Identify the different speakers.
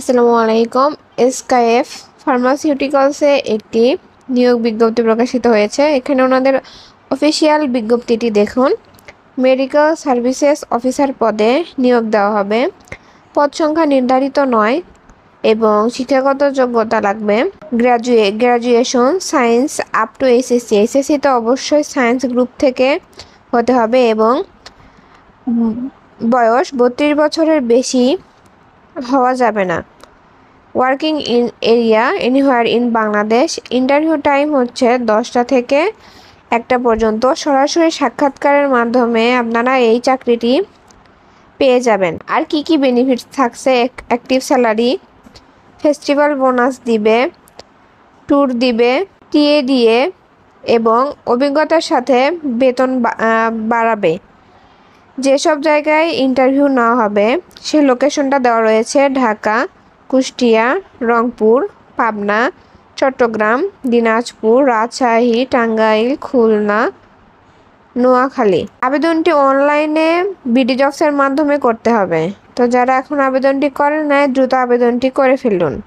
Speaker 1: আসসালামু আলাইকুম এসকাএফ ফার্মাসিউটিক্যালসে একটি নিয়োগ বিজ্ঞপ্তি প্রকাশিত হয়েছে। এখানে ওনাদের অফিসিয়াল বিজ্ঞপ্তিটি দেখুন। মেডিকেল সার্ভিসেস অফিসার পদে নিয়োগ দেওয়া হবে। পদ সংখ্যা নির্ধারিত নয় এবং শিক্ষাগত যোগ্যতা লাগবে। গ্র্যাজুয়ে, graduation, science up to SSC. এসএসসিতে অবশ্যই সায়েন্স গ্রুপ থেকে হতে হবে এবং বয়স বত্রিশ বছরের বেশি হওয়া যাবে না। Working in area anywhere in Bangladesh interview time হচ্ছে দশটা থেকে একটা পর্যন্ত। সরাসরি সাক্ষাৎকারের মাধ্যমে আপনারা এই চাকরিটি পেয়ে যাবেন। আর কি কি বেনিফিটস থাকছে? অ্যাক্টিভ স্যালারি ফেস্টিভ্যাল বোনাস দিবে ট্যুর দিবে টিএ দিয়ে এবং অভিজ্ঞতার সাথে বেতন বাড়াবে। যেসব জায়গায় ইন্টারভিউ নেওয়া হবে, সে লোকেশনটা দেওয়া রয়েছে ঢাকা, কুষ্টিয়া, রংপুর, পাবনা, চট্টগ্রাম, দিনাজপুর, রাজশাহী, টাঙ্গাইল, খুলনা, নোয়াখালী। আবেদনটি অনলাইনে বিডি মাধ্যমে করতে হবে। তো যারা এখন আবেদনটি করেন নাই, দ্রুত আবেদনটি করে ফেলুন।